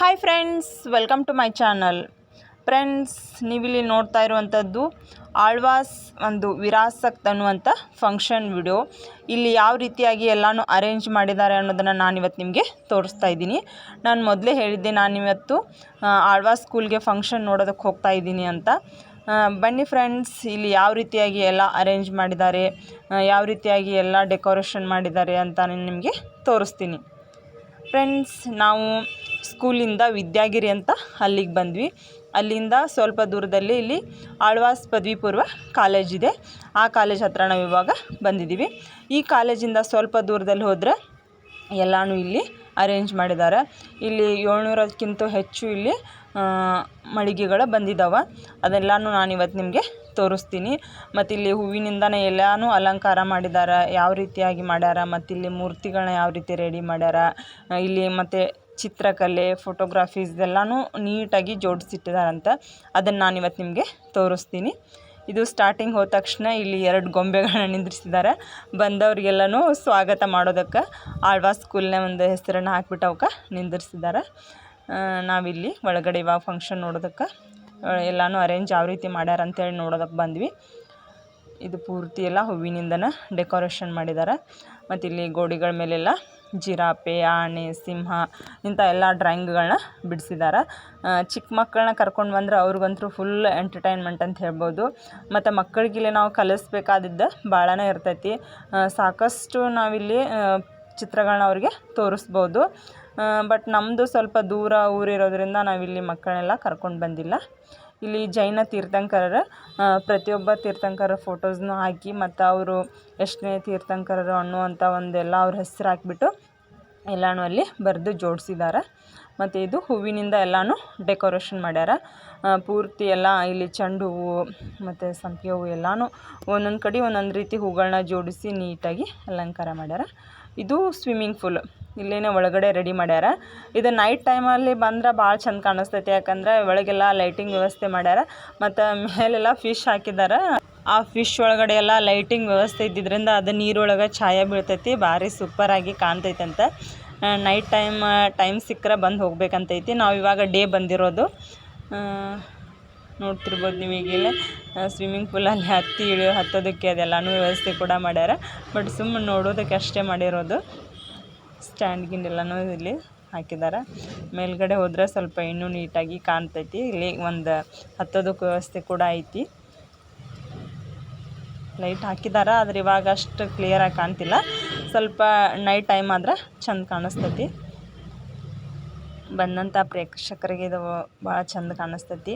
Hi friends welcome to my channel friends ನೀವಿಲ್ಲಿ ನೋಡ್ತಾ ಇರುವಂಥದ್ದು ಆಳ್ವಾಸ್ ಒಂದು ವಿರಾಸಕ್ತ ಅನ್ನುವಂಥ ಫಂಕ್ಷನ್ ವಿಡಿಯೋ ಇಲ್ಲಿ ಯಾವ ರೀತಿಯಾಗಿ ಎಲ್ಲನೂ ಅರೇಂಜ್ ಮಾಡಿದ್ದಾರೆ ಅನ್ನೋದನ್ನು ನಾನಿವತ್ತು ನಿಮಗೆ ತೋರಿಸ್ತಾ ಇದ್ದೀನಿ. ನಾನು ಮೊದಲೇ ಹೇಳಿದ್ದೆ ನಾನಿವತ್ತು ಆಳ್ವಾಸ್ ಸ್ಕೂಲ್ಗೆ ಫಂಕ್ಷನ್ ನೋಡೋದಕ್ಕೆ ಹೋಗ್ತಾ ಇದ್ದೀನಿ ಅಂತ. ಬನ್ನಿ ಫ್ರೆಂಡ್ಸ್ ಇಲ್ಲಿ ಯಾವ ರೀತಿಯಾಗಿ ಎಲ್ಲ ಅರೇಂಜ್ ಮಾಡಿದ್ದಾರೆ ಯಾವ ರೀತಿಯಾಗಿ ಎಲ್ಲ ಡೆಕೋರೇಷನ್ ಮಾಡಿದ್ದಾರೆ ಅಂತ ನಾನು ನಿಮಗೆ ತೋರಿಸ್ತೀನಿ. ಫ್ರೆಂಡ್ಸ್ ನಾವು ಸ್ಕೂಲಿಂದ ವಿದ್ಯಾಗಿರಿ ಅಂತ ಅಲ್ಲಿಗೆ ಬಂದ್ವಿ. ಅಲ್ಲಿಂದ ಸ್ವಲ್ಪ ದೂರದಲ್ಲಿ ಇಲ್ಲಿ ಆಳ್ವಾಸ್ ಪದವಿ ಪೂರ್ವ ಕಾಲೇಜ್ ಇದೆ. ಆ ಕಾಲೇಜ್ ಹತ್ರ ನಾವು ಇವಾಗ ಬಂದಿದ್ದೀವಿ. ಈ ಕಾಲೇಜಿಂದ ಸ್ವಲ್ಪ ದೂರದಲ್ಲಿ ಹೋದರೆ ಎಲ್ಲನೂ ಇಲ್ಲಿ ಅರೇಂಜ್ ಮಾಡಿದ್ದಾರೆ. ಇಲ್ಲಿ ಏಳ್ನೂರಕ್ಕಿಂತ ಹೆಚ್ಚು ಇಲ್ಲಿ ಮಳಿಗೆಗಳು ಬಂದಿದ್ದಾವೆ. ಅದೆಲ್ಲನೂ ನಾನು ಇವತ್ತು ನಿಮಗೆ ತೋರಿಸ್ತೀನಿ. ಮತ್ತು ಇಲ್ಲಿ ಹೂವಿನಿಂದನೇ ಎಲ್ಲನೂ ಅಲಂಕಾರ ಮಾಡಿದ್ದಾರೆ. ಯಾವ ರೀತಿಯಾಗಿ ಮಾಡ್ಯಾರ? ಮತ್ತು ಇಲ್ಲಿ ಮೂರ್ತಿಗಳನ್ನ ಯಾವ ರೀತಿ ರೆಡಿ ಮಾಡ್ಯಾರ? ಇಲ್ಲಿ ಮತ್ತು ಚಿತ್ರಕಲೆ ಫೋಟೋಗ್ರಾಫೀಸ್ ಎಲ್ಲನೂ ನೀಟಾಗಿ ಜೋಡಿಸಿಟ್ಟಿದಾರಂತ ಅದನ್ನು ನಾನು ಇವತ್ತು ನಿಮಗೆ ತೋರಿಸ್ತೀನಿ. ಇದು ಸ್ಟಾರ್ಟಿಂಗ್ ಹೋದ ತಕ್ಷಣ ಇಲ್ಲಿ ಎರಡು ಗೊಂಬೆಗಳನ್ನ ನಿಂದ್ರಿಸಿದ್ದಾರೆ. ಬಂದವ್ರಿಗೆಲ್ಲನೂ ಸ್ವಾಗತ ಮಾಡೋದಕ್ಕೆ ಆಳ್ವಾಸ್ ಸ್ಕೂಲ್ನ ಒಂದು ಹೆಸರನ್ನು ಹಾಕ್ಬಿಟ್ಟು ಅವಕ್ಕೆ ನಿಂದಿರಿಸಿದ್ದಾರೆ. ನಾವಿಲ್ಲಿ ಒಳಗಡೆ ಇವಾಗ ಫಂಕ್ಷನ್ ನೋಡೋದಕ್ಕೆ ಎಲ್ಲನೂ ಅರೇಂಜ್ ಯಾವ ರೀತಿ ಮಾಡ್ಯಾರ ಅಂತೇಳಿ ನೋಡೋದಕ್ಕೆ ಬಂದ್ವಿ. ಇದು ಪೂರ್ತಿ ಎಲ್ಲ ಹೂವಿನಿಂದನೇ ಡೆಕೋರೇಷನ್ ಮಾಡಿದ್ದಾರೆ. ಮತ್ತು ಇಲ್ಲಿ ಗೋಡೆಗಳ ಮೇಲೆಲ್ಲ ಜಿರಾಫೆ ಆನೆ ಸಿಂಹ ಇಂಥ ಎಲ್ಲ ಡ್ರಾಯಿಂಗ್ಗಳನ್ನ ಬಿಡಿಸಿದ್ದಾರೆ ಚಿಕ್ಕ ಮಕ್ಕಳನ್ನ ಕರ್ಕೊಂಡು ಬಂದ್ರೆ ಅವ್ರಿಗಂತೂ ಫುಲ್ ಎಂಟರ್ಟೈನ್ಮೆಂಟ್ ಅಂತ ಹೇಳ್ಬೋದು. ಮತ್ತು ಮಕ್ಕಳಿಗಿಲ್ಲಿ ನಾವು ಕಲಿಸ್ಬೇಕಾದಿದ್ದ ಭಾಳನೇ ಇರ್ತೈತಿ. ಸಾಕಷ್ಟು ನಾವಿಲ್ಲಿ ಚಿತ್ರಗಳನ್ನ ಅವ್ರಿಗೆ ತೋರಿಸ್ಬೋದು. ಬಟ್ ನಮ್ಮದು ಸ್ವಲ್ಪ ದೂರ ಊರಿರೋದರಿಂದ ನಾವಿಲ್ಲಿ ಮಕ್ಕಳನ್ನೆಲ್ಲ ಕರ್ಕೊಂಡು ಬಂದಿಲ್ಲ. ಇಲ್ಲಿ ಜೈನ ತೀರ್ಥಂಕರರ ಪ್ರತಿಯೊಬ್ಬ ತೀರ್ಥಂಕರ ಫೋಟೋಸ್ನು ಹಾಕಿ ಮತ್ತು ಅವರು ಎಷ್ಟನೇ ತೀರ್ಥಂಕರರು ಅನ್ನುವಂಥ ಒಂದೆಲ್ಲ ಅವ್ರ ಹೆಸರು ಹಾಕ್ಬಿಟ್ಟು ಎಲ್ಲನೂ ಅಲ್ಲಿ ಬರೆದು ಜೋಡಿಸಿದ್ದಾರೆ ಮತ್ತು ಇದು ಹೂವಿನಿಂದ ಎಲ್ಲನೂ ಡೆಕೋರೇಷನ್ ಮಾಡ್ಯಾರ. ಪೂರ್ತಿ ಎಲ್ಲ ಇಲ್ಲಿ ಚೆಂಡು ಹೂವು, ಮತ್ತು ಸಂಪಿಗೆ ಹೂವು ಎಲ್ಲನೂ ಒಂದೊಂದು ಕಡೆ ಒಂದೊಂದು ರೀತಿ ಹೂಗಳನ್ನ ಜೋಡಿಸಿ ನೀಟಾಗಿ ಅಲಂಕಾರ ಮಾಡ್ಯಾರ. ಇದು ಸ್ವಿಮ್ಮಿಂಗ್ ಫೂಲ್ ಇಲ್ಲೇನೆ ಒಳಗಡೆ ರೆಡಿ ಮಾಡ್ಯಾರ. ಇದು ನೈಟ್ ಟೈಮಲ್ಲಿ ಬಂದ್ರೆ ಭಾಳ ಚಂದ ಕಾಣಿಸ್ತೈತಿ, ಯಾಕಂದ್ರೆ ಒಳಗೆಲ್ಲ ಲೈಟಿಂಗ್ ವ್ಯವಸ್ಥೆ ಮಾಡ್ಯಾರ, ಮತ್ತು ಮೇಲೆಲ್ಲ ಫಿಶ್ ಹಾಕಿದ್ದಾರೆ ಆ ಫಿಶ್ ಒಳಗಡೆ ಎಲ್ಲ ಲೈಟಿಂಗ್ ವ್ಯವಸ್ಥೆ ಇದ್ದಿದ್ದರಿಂದ ಅದು ನೀರೊಳಗೆ ಛಾಯ ಬೀಳ್ತೈತಿ, ಭಾರಿ ಸೂಪರಾಗಿ ಅಂತ ನೈಟ್ ಟೈಮ್ ಟೈಮ್ ಸಿಕ್ಕರೆ ಬಂದು ಹೋಗ್ಬೇಕಂತೈತಿ. ನಾವು ಇವಾಗ ಡೇ ಬಂದಿರೋದು. ನೋಡ್ತಿರ್ಬೋದು ನೀವು ಈಗಿಲ್ಲ ಸ್ವಿಮ್ಮಿಂಗ್ ಪೂಲಲ್ಲಿ ಹತ್ತಿ ಇಳಿಯೋ ಹತ್ತೋದಕ್ಕೆ ಅದೆಲ್ಲನೂ ವ್ಯವಸ್ಥೆ ಕೂಡ ಮಾಡ್ಯಾರ. ಬಟ್ ಸುಮ್ಮನೆ ನೋಡೋದಕ್ಕೆ ಅಷ್ಟೇ ಮಾಡಿರೋದು. ಸ್ಟ್ಯಾಂಡ್ ಗಿಂಡ್ ಎಲ್ಲನೂ ಇಲ್ಲಿ ಹಾಕಿದ್ದಾರೆ. ಮೇಲ್ಗಡೆ ಹೋದರೆ ಸ್ವಲ್ಪ ಇನ್ನೂ ನೀಟಾಗಿ ಕಾಣ್ತೈತಿ. ಇಲ್ಲಿ ಒಂದು ಹತ್ತೋದಕ್ಕೆ ವ್ಯವಸ್ಥೆ ಕೂಡ ಐತಿ. ಲೈಟ್ ಹಾಕಿದ್ದಾರೆ, ಆದ್ರೆ ಇವಾಗ ಅಷ್ಟು ಕ್ಲಿಯರಾಗಿ ಕಾಣ್ತಿಲ್ಲ. ಸ್ವಲ್ಪ ನೈಟ್ ಟೈಮ್ ಆದ್ರೆ ಚಂದ ಕಾಣಿಸ್ತೈತಿ. ಬಂದಂಥ ಪ್ರೇಕ್ಷಕರಿಗೆ ಇದು ಭಾಳ ಚಂದ ಕಾಣಿಸ್ತೈತಿ.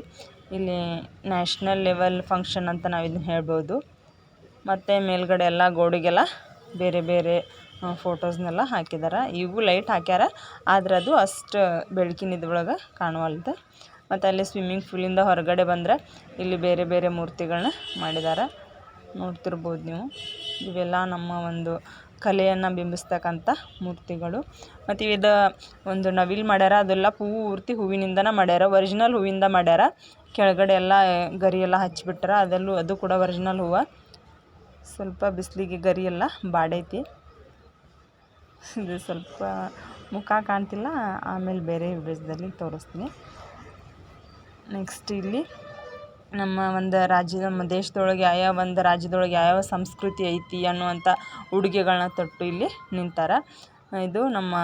ಇಲ್ಲಿ ನ್ಯಾಷನಲ್ ಲೆವೆಲ್ ಫಂಕ್ಷನ್ ಅಂತ ನಾವು ಇದನ್ನ ಹೇಳ್ಬೋದು. ಮತ್ತು ಮೇಲ್ಗಡೆ ಎಲ್ಲ ಗೋಡೆಗೆಲ್ಲ ಬೇರೆ ಬೇರೆ ಫೋಟೋಸ್ನೆಲ್ಲ ಹಾಕಿದ್ದಾರೆ ಇವು ಲೈಟ್ ಹಾಕ್ಯಾರ. ಆದ್ರೆ ಅದು ಅಷ್ಟು ಬೆಳಕಿನ ಇದ್ರೊಳಗೆ ಕಾಣುವಲ್ದು. ಮತ್ತು ಅಲ್ಲಿ ಸ್ವಿಮ್ಮಿಂಗ್ ಫೂಲಿಂದ ಹೊರಗಡೆ ಬಂದರೆ ಇಲ್ಲಿ ಬೇರೆ ಬೇರೆ ಮೂರ್ತಿಗಳನ್ನ ಮಾಡಿದ್ದಾರೆ ನೋಡ್ತಿರ್ಬೋದು ನೀವು. ಇವೆಲ್ಲ ನಮ್ಮ ಒಂದು ಕಲೆಯನ್ನು ಬಿಂಬಿಸ್ತಕ್ಕಂಥ ಮೂರ್ತಿಗಳು. ಮತ್ತು ಇದು ಒಂದು ನವಿಲು ಮಾಡ್ಯಾರ. ಅದೆಲ್ಲ ಪೂರ್ತಿ ಹೂವಿನಿಂದನೇ ಮಾಡ್ಯಾರ. ಒರಿಜಿನಲ್ ಹೂವಿಂದ ಮಾಡ್ಯಾರ. ಕೆಳಗಡೆ ಎಲ್ಲ ಗರಿ ಎಲ್ಲ ಹಚ್ಚಿಬಿಟ್ರ ಅದೆಲ್ಲೂ ಅದು ಕೂಡ ಒರಿಜಿನಲ್ ಹೂವು. ಸ್ವಲ್ಪ ಬಿಸಿಲಿಗೆ ಗರಿ ಎಲ್ಲ ಬಾಡೈತಿ. ಇದು ಸ್ವಲ್ಪ ಮುಖ ಕಾಣ್ತಿಲ್ಲ, ಆಮೇಲೆ ಬೇರೆ ವಿಡಿಯೋಸ್ದಲ್ಲಿ ತೋರಿಸ್ತೀನಿ. ನೆಕ್ಸ್ಟ್ ಇಲ್ಲಿ ನಮ್ಮ ಒಂದು ರಾಜ್ಯ ನಮ್ಮ ದೇಶದೊಳಗೆ ಯಾವ್ಯಾವ ಒಂದು ರಾಜ್ಯದೊಳಗೆ ಯಾವ್ಯಾವ ಸಂಸ್ಕೃತಿ ಐತಿ ಅನ್ನುವಂಥ ಉಡುಗೆಗಳನ್ನ ತೊಟ್ಟು ಇಲ್ಲಿ ನಿಂತಾರ. ಇದು ನಮ್ಮ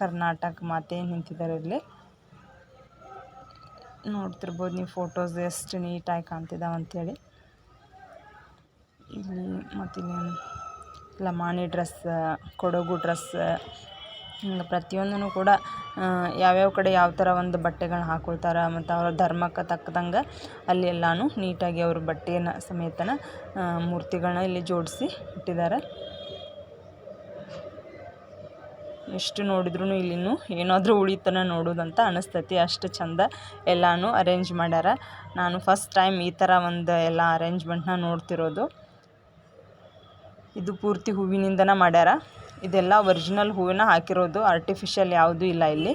ಕರ್ನಾಟಕ ಮಾತೆ ನಿಂತಿದ್ದಾರೆ ಇಲ್ಲಿ. ನೋಡ್ತಿರ್ಬೋದು ನೀವು ಫೋಟೋಸ್ ಎಷ್ಟು ನೀಟಾಗಿ ಕಾಣ್ತಿದ್ದಾವೆ ಅಂಥೇಳಿ ಇಲ್ಲಿ ಮತ್ತು ಇಲ್ಲಿ ಲಮಾಣಿ ಡ್ರೆಸ್, ಕೊಡಗು ಡ್ರೆಸ್, ಹಿಂಗೆ ಪ್ರತಿಯೊಂದನ್ನು ಕೂಡ ಯಾವ್ಯಾವ ಕಡೆ ಯಾವ ಥರ ಒಂದು ಬಟ್ಟೆಗಳನ್ನ ಹಾಕೊಳ್ತಾರೆ ಮತ್ತು ಅವ್ರ ಧರ್ಮಕ್ಕೆ ತಕ್ಕದಂಗೆ ಅಲ್ಲಿ ಎಲ್ಲನೂ ನೀಟಾಗಿ ಅವ್ರ ಬಟ್ಟೆನ ಸಮೇತನ ಮೂರ್ತಿಗಳನ್ನ ಇಲ್ಲಿ ಜೋಡಿಸಿ ಇಟ್ಟಿದ್ದಾರೆ ಎಷ್ಟು ನೋಡಿದ್ರೂ ಇಲ್ಲಿನೂ ಏನಾದರೂ ಉಳಿತನ ನೋಡೋದಂತ ಅನಿಸ್ತೈತಿ. ಅಷ್ಟು ಚಂದ ಎಲ್ಲನೂ ಅರೇಂಜ್ ಮಾಡ್ಯಾರ. ನಾನು ಫಸ್ಟ್ ಟೈಮ್ ಈ ಥರ ಒಂದು ಎಲ್ಲ ಅರೇಂಜ್ಮೆಂಟ್ನ ನೋಡ್ತಿರೋದು. ಇದು ಪೂರ್ತಿ ಹೂವಿನಿಂದನೇ ಮಾಡ್ಯಾರ. ಇದೆಲ್ಲ ಒರಿಜಿನಲ್ ಹೂವಿನ ಹಾಕಿರೋದು ಆರ್ಟಿಫಿಷಿಯಲ್ ಯಾವುದೂ ಇಲ್ಲ ಇಲ್ಲಿ.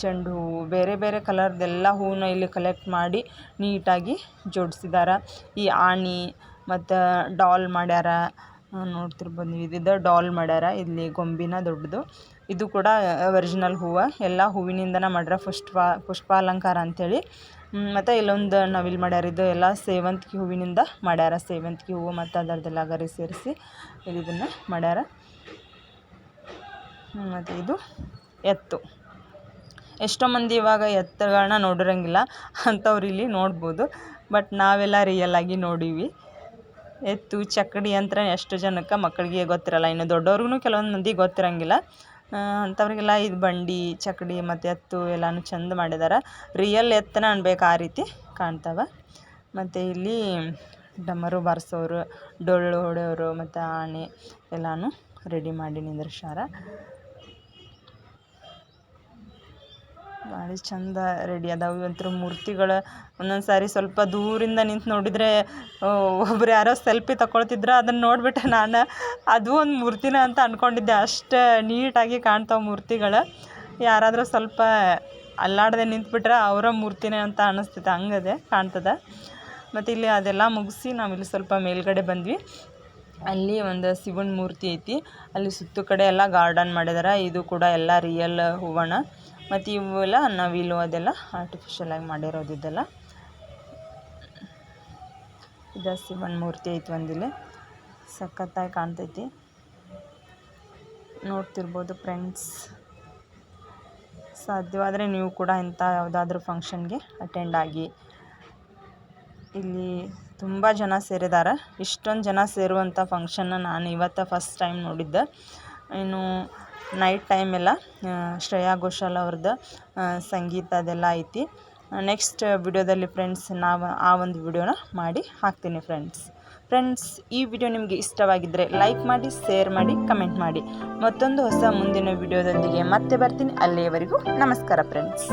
ಚೆಂಡು ಹೂವು ಬೇರೆ ಬೇರೆ ಕಲರ್ದೆಲ್ಲ ಹೂವನ್ನ ಇಲ್ಲಿ ಕಲೆಕ್ಟ್ ಮಾಡಿ ನೀಟಾಗಿ ಜೋಡಿಸಿದ್ದಾರೆ ಈ ಆಣಿ ಮತ್ತು ಡಾಲ್ ಮಾಡ್ಯಾರ. ನೋಡ್ತಿರ್ಬೋದು ಇದಿದ್ದು ಡಾಲ್ ಮಾಡ್ಯಾರ. ಇಲ್ಲಿ ಗೊಂಬಿನ ದೊಡ್ಡದು. ಇದು ಕೂಡ ಒರಿಜಿನಲ್ ಹೂವು. ಎಲ್ಲ ಹೂವಿನಿಂದನೇ ಮಾಡ್ಯಾರ. ಪುಷ್ಪ, ಪುಷ್ಪಾಲಂಕಾರ ಅಂಥೇಳಿ ಮತ್ತು ಇಲ್ಲೊಂದು ನವಿಲು ಮಾಡ್ಯಾರ ಇದು ಎಲ್ಲ ಸೇವಂತಿಗೆ ಹೂವಿನಿಂದ ಮಾಡ್ಯಾರ. ಸೇವಂತಿಗೆ ಹೂವು ಮತ್ತು ಅದರದ್ದೆಲ್ಲ ಗರಿ ಸೇರಿಸಿ ಇದನ್ನು ಮಾಡ್ಯಾರ. ಮತ್ತು ಇದು ಎತ್ತು. ಎಷ್ಟೋ ಮಂದಿ ಇವಾಗ ಎತ್ತುಗಳನ್ನ ನೋಡಿರಂಗಿಲ್ಲ, ಅಂಥವ್ರು ಇಲ್ಲಿ ನೋಡ್ಬೋದು. ಬಟ್ ನಾವೆಲ್ಲ ರಿಯಲ್ ಆಗಿ ನೋಡೀವಿ. ಎತ್ತು ಚಕ್ಕಡಿ ಅಂತ ಎಷ್ಟು ಜನಕ್ಕೆ ಮಕ್ಕಳಿಗೆ ಗೊತ್ತಿರಲ್ಲ, ಇನ್ನು ದೊಡ್ಡವ್ರಿಗೂ ಕೆಲವೊಂದು ಮಂದಿ ಗೊತ್ತಿರಂಗಿಲ್ಲ. ಅಂಥವ್ರಿಗೆಲ್ಲ ಇದು ಬಂಡಿ ಚಕ್ಕಡಿ ಮತ್ತು ಎತ್ತು ಎಲ್ಲಾನು ಚಂದ ಮಾಡಿದಾರೆ. ರಿಯಲ್ ಎತ್ತನ ಅನ್ಬೇಕು ಆ ರೀತಿ ಕಾಣ್ತವೆ. ಮತ್ತು ಇಲ್ಲಿ ಡಮರು ಬಾರಿಸೋರು, ಡೊಳ್ಳು ಹೊಡೆಯೋರು ಮತ್ತು ಆನೆ ಎಲ್ಲಾನು ರೆಡಿ ಮಾಡಿ ನಿಂದ್ರಿಸ್ಯಾರ. ಭಾಳ ಚಂದ ರೆಡಿ ಅದಾವು. ಇವಂತ್ರ ಮೂರ್ತಿಗಳು ಒಂದೊಂದು ಸಾರಿ ಸ್ವಲ್ಪ ದೂರಿಂದ ನಿಂತು ನೋಡಿದರೆ ಒಬ್ರು ಯಾರೋ ಸೆಲ್ಫಿ ತಗೊಳ್ತಿದ್ರು ಅದನ್ನು ನೋಡಿಬಿಟ್ಟೆ ನಾನು ಅದು ಒಂದು ಮೂರ್ತಿನ ಅಂತ ಅಂದ್ಕೊಂಡಿದ್ದೆ ಅಷ್ಟು ನೀಟಾಗಿ ಕಾಣ್ತಾವ ಮೂರ್ತಿಗಳು. ಯಾರಾದರೂ ಸ್ವಲ್ಪ ಅಲ್ಲಾಡದೆ ನಿಂತ್ಬಿಟ್ರೆ ಅವರ ಮೂರ್ತಿನೇ ಅಂತ ಅನ್ನಿಸ್ತೈತೆ ಹಂಗದೆ ಕಾಣ್ತದೆ. ಮತ್ತು ಇಲ್ಲಿ ಅದೆಲ್ಲ ಮುಗಿಸಿ ನಾವಿಲ್ಲಿ ಸ್ವಲ್ಪ ಮೇಲ್ಗಡೆ ಬಂದ್ವಿ. ಅಲ್ಲಿ ಒಂದು ಶಿವನ ಮೂರ್ತಿ ಐತಿ. ಅಲ್ಲಿ ಸುತ್ತು ಕಡೆ ಎಲ್ಲ ಗಾರ್ಡನ್ ಮಾಡಿದಾರೆ. ಇದು ಕೂಡ ಎಲ್ಲ ರಿಯಲ್ ಹೂವಣ. ಮತ್ತು ಇವೆಲ್ಲ ನವಿಲು ಅದೆಲ್ಲ ಆರ್ಟಿಫಿಷಿಯಲಾಗಿ ಮಾಡಿರೋದು ಇದೆಲ್ಲ. ಇದು ಶಿವನ ಮೂರ್ತಿ ಐತಿ ಒಂದಿಲ್ಲಿ ಸಖತ್ತಾಗಿ ಕಾಣ್ತೈತಿ. ನೋಡ್ತಿರ್ಬೋದು ಫ್ರೆಂಡ್ಸ್ ಸಾಧ್ಯವಾದರೆ ನೀವು ಕೂಡ ಇಂಥ ಯಾವುದಾದ್ರೂ ಫಂಕ್ಷನ್ಗೆ ಅಟೆಂಡ್ ಆಗಿ. ಇಲ್ಲಿ ತುಂಬ ಜನ ಸೇರಿದ್ದಾರೆ ಇಷ್ಟೊಂದು ಜನ ಸೇರುವಂಥ ಫಂಕ್ಷನ್ನ ನಾನು ಇವತ್ತು ಫಸ್ಟ್ ಟೈಮ್ ನೋಡಿದ್ದೆ. ಇನ್ನು ನೈಟ್ ಟೈಮೆಲ್ಲ ಶ್ರೇಯಾ ಘೋಷಾಲ್ ಅವ್ರದ್ದು ಸಂಗೀತ ಅದೆಲ್ಲ ಐತಿ. ನೆಕ್ಸ್ಟ್ ವಿಡಿಯೋದಲ್ಲಿ ಫ್ರೆಂಡ್ಸ್ ನಾವು ಆ ಒಂದು ವಿಡಿಯೋನ ಮಾಡಿ ಹಾಕ್ತೀನಿ ಫ್ರೆಂಡ್ಸ್ ಫ್ರೆಂಡ್ಸ್ ಈ ವಿಡಿಯೋ ನಿಮಗೆ ಇಷ್ಟವಾಗಿದ್ದರೆ ಲೈಕ್ ಮಾಡಿ ಶೇರ್ ಮಾಡಿ ಕಮೆಂಟ್ ಮಾಡಿ. ಮತ್ತೊಂದು ಹೊಸ ಮುಂದಿನ ವಿಡಿಯೋದೊಂದಿಗೆ ಮತ್ತೆ ಬರ್ತೀನಿ. ಅಲ್ಲಿಯವರೆಗೂ ನಮಸ್ಕಾರ ಫ್ರೆಂಡ್ಸ್